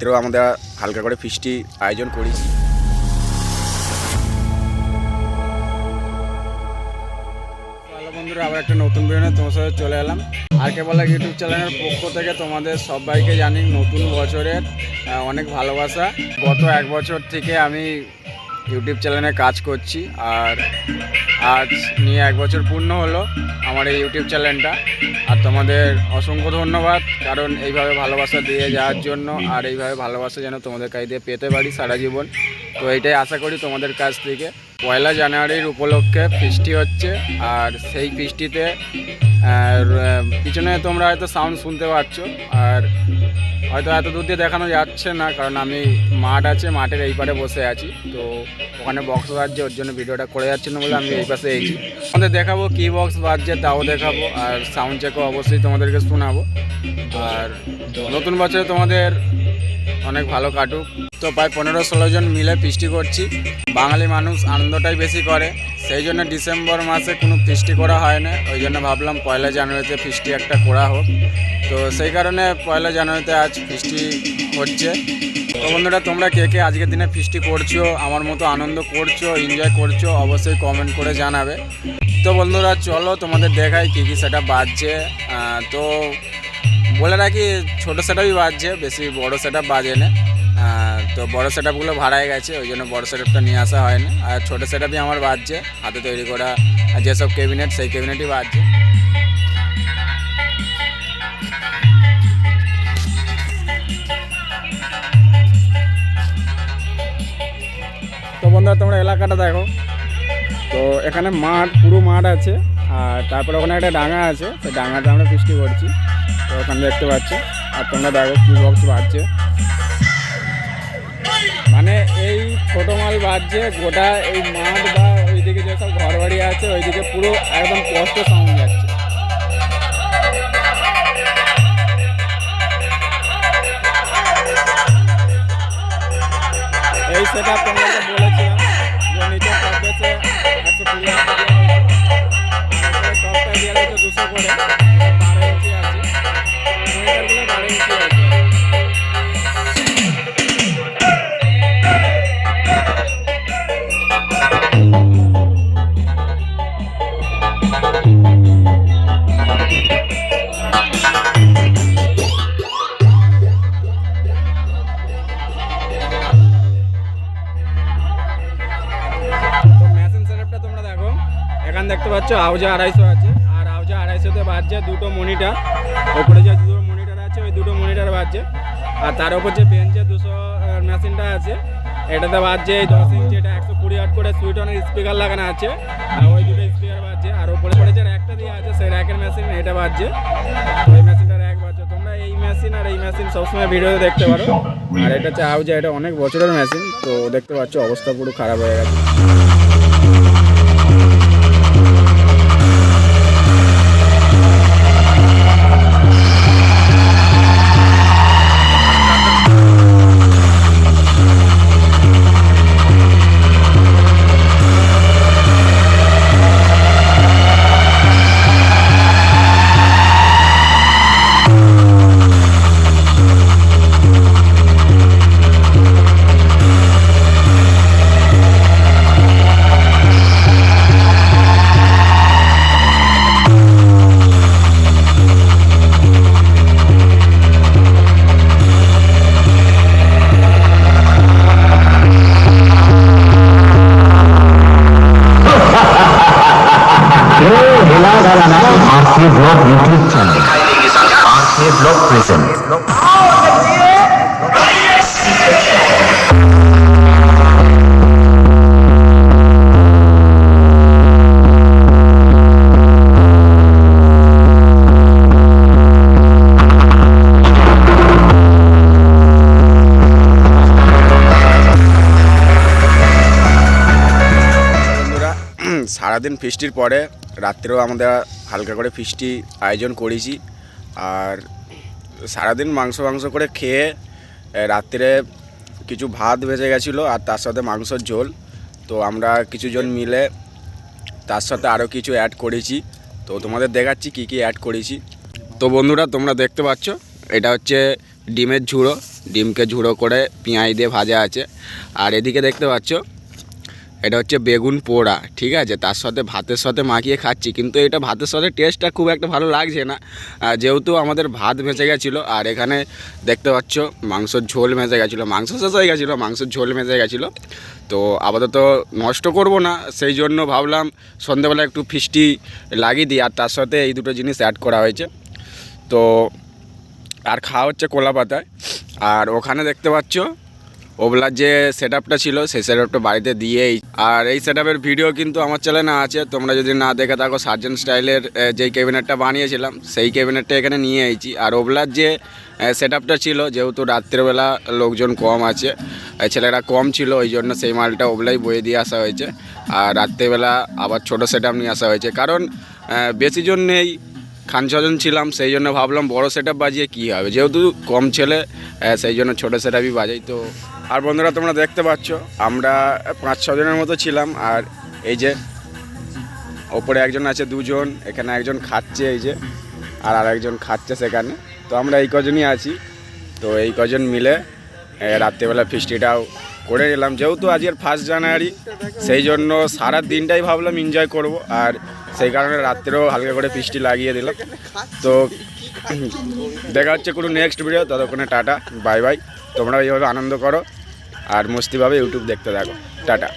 রাত্রেও আমরা হালকা করে ফিস্টি আয়োজন করেছি বন্ধুরা, আবার একটা নতুন ভিডিও তোমার সাথে চলে এলাম। আর কে বলা ইউটিউব চ্যানেলের পক্ষ থেকে তোমাদের সবাইকে জানি নতুন বছরের অনেক ভালোবাসা। গত এক বছর থেকে আমি ইউটিউব চ্যানেলে কাজ করছি আর আজ নিয়ে এক বছর পূর্ণ হলো আমার এই ইউটিউব চ্যানেলটা আর তোমাদের অসংখ্য ধন্যবাদ, কারণ এইভাবে ভালোবাসা দিয়ে যাওয়ার জন্য আর এইভাবে ভালোবাসা যেন তোমাদের কাছ দিয়ে পেতে পারি সারা জীবন। তো এইটাই আশা করি তোমাদের কাছ থেকে। পয়লা জানুয়ারির উপলক্ষে ফিস্টি হচ্ছে আর সেই ফিস্টিতে পিছনে তোমরা হয়তো সাউন্ড শুনতে পাচ্ছ। আর হয়তো এত দূর দিয়ে দেখানো যাচ্ছে না, কারণ আমি মাঠ আছে, মাঠের এই পারে বসে আছি। তো ওখানে বক্স বাজছে, ওর জন্য ভিডিওটা করে যাচ্ছে না বলে আমি এই পাশে এইছি তোমাদের দেখাবো কী বক্স বাজছে, তাও দেখাবো, আর সাউন্ড চেকও অবশ্যই তোমাদেরকে শোনাবো। আর নতুন বছরে তোমাদের অনেক ভালো কাটুক। তো প্রায় পনেরো ষোলো জন মিলে ফিস্টি করছি। বাঙালি মানুষ আনন্দটাই বেশি করে। সেই জন্য ডিসেম্বর মাসে কোনো ফিস্টি করা হয় না। ওই জন্য ভাবলাম পয়লা জানুয়ারিতে ফিস্টি একটা করা হোক। তো সেই কারণে পয়লা জানুয়ারিতে আজ ফিস্টি হচ্ছে তো বন্ধুরা, তোমরা কে কে আজকের দিনে ফিস্টি করছ, আমার মতো আনন্দ করছ এনজয় করছ, অবশ্যই কমেন্ট করে জানাবে। তো বন্ধুরা, চলো তোমাদের দেখাই কী কী সেটা বাজছে। তো বলে রাখি, ছোটো সেটআপই বাজছে, বেশি বড় সেটআপ বাজে না তো বড় সেটআপগুলো ভাড়ায় গেছে, ওই জন্য বড় সেটআপটা নিয়ে আসা হয় না আর ছোটো সেটআপই আমার বাজছে, হাতে তৈরি করা যেসব ক্যাবিনেট সেই ক্যাবিনেটই বাজছে। বন্ধুরা তোমরা এলাকাটা দেখো। তো এখানে মাঠ, পুরো মাঠ আছে, আর তারপরে ওখানে একটা ডাঙা আছে সেই ডাঙাটা আমরা বৃষ্টি করছি। তো ওখানে দেখতে পাচ্ছি, আর তোমরা দেখো কী বক্স বাজছে। মানে এই ছোটো মাল বাজছে, গোটা এই মাঠ বা ওইদিকে যেসব ঘর বাড়ি আছে, ওইদিকে পুরো একদম কষ্ট সাউন্ড যাচ্ছে। এই সেটা তোমাদেরকে এখানে দেখতে পাচ্ছ আউজা আড়াইশো আছে। আর আউজা আড়াইশোতে বাজছে দুটো মনিটার। ওপরে যে দুটো মনিটার আছে, ওই দুটো মনিটার বাজছে। আর তার উপর যে বেঞ্চে দুশো মেশিনটা আছে, এটাতে বাজছে এই দশ ইঞ্চি, এটা একশো কুড়ি আট করে সুইট অনেক স্পিকার লাগানো আছে। আর ওই দুটো স্পিকার বাজছে। আর ওপরে পরে যে র্যাকটা দিয়ে আছে, সেই র্যাকের মেশিন, এটা বাজছে। ওই মেশিনটা র্যাক বাজছে। তোমরা এই মেশিন আর এই মেশিন সবসময় ভিডিওতে দেখতে পারো। আর এটা হচ্ছে আউজা, এটা অনেক বছরের মেশিন। তো দেখতে পাচ্ছ, অবস্থা পুরো খারাপ হয়ে গেছে। সারাদিন ফিস্টির পরে রাত্রেও আমরা হালকা করে ফিস্টি আয়োজন করেছি। আর সারাদিন মাংস মাংস করে খেয়ে রাত্রে কিছু ভাত ভেজে গেছিল আর তার সাথে মাংসর ঝোল। তো আমরা কিছুজন মিলে তার সাথে আরও কিছু অ্যাড করেছি। তো তোমাদের দেখাচ্ছি কী কী অ্যাড করেছি। তো বন্ধুরা, তোমরা দেখতে পাচ্ছ, এটা হচ্ছে ডিমের ঝুড়ো। ডিমকে ঝুড়ো করে পেঁয়াজ দিয়ে ভাজা আছে। আর এদিকে দেখতে পাচ্ছ এটা হচ্ছে বেগুন পোড়া, ঠিক আছে? তার সাথে ভাতের সাথে মাখিয়ে খাচ্ছি, কিন্তু এটা ভাতের সাথে টেস্টটা খুব একটা ভালো লাগছে না। যেহেতু আমাদের ভাত ভেসে গেছিল, আর এখানে দেখতে পাচ্ছ মাংসর ঝোল ভেসে গেছিল, মাংস শেষ হয়ে গেছিল, মাংসর ঝোল ভেসে গেছিল। তো আপাতত নষ্ট করব না, সেই জন্য ভাবলাম সন্ধ্যেবেলা একটু ফিস্টি লাগিয়ে দিই, আর তার সাথে এই দুটো জিনিস অ্যাড করা হয়েছে। তো আর খাওয়া হচ্ছে কলা পাতায় আর ওখানে দেখতে পাচ্ছ ওবলার যে সেট ছিল, সেই সেট বাড়িতে দিয়েই। আর এই সেট ভিডিও কিন্তু আমার চ্যানেলে আছে, তোমরা যদি না দেখে থাকো সার্জেন স্টাইলের যেই ক্যাবিনেটটা বানিয়েছিলাম, সেই ক্যাবিনেটটা এখানে নিয়ে এসেছি। আর ওবলার যে সেট ছিল, যেহেতু রাত্রেবেলা লোকজন কম আছে ছেলেরা কম ছিল, ওই জন্য সেই মালটা ওবলাই বয়ে দিয়ে আসা হয়েছে। আর রাত্রেবেলা আবার ছোটো সেট নিয়ে আসা হয়েছে। কারণ বেশি জন নেই খান ছজন ছিলাম, সেই জন্য ভাবলাম বড় সেট বাজিয়ে কী হবে? যেহেতু কম ছেলে সেই জন্য ছোটো সেট আপই বাজাই। তো আর বন্ধুরা, তোমরা দেখতে পাচ্ছ, আমরা পাঁচ ছজনের মতো ছিলাম। আর এই যে ওপরে একজন আছে দুজন, এখানে একজন খাচ্ছে এই যে, আর আরেকজন খাচ্ছে সেখানে। তো আমরা এই কজনই আছি। তো এই কজন মিলে রাত্রেবেলা ফিস্টিটাও করে নিলাম। যেহেতু আজকের ফার্স্ট জানুয়ারি সেই জন্য সারা দিনটাই ভাবলাম এনজয় করব। আর সেই কারণে রাত্রেও হালকা করে পিসটি লাগিয়ে দিলাম। তো দেখা হচ্ছে কোনো নেক্সট ভিডিও ততক্ষণে টাটা বাই বাই তোমরা এইভাবে আনন্দ করো আর মস্তিভাবে ইউটিউব দেখতে থাকো। টাটা।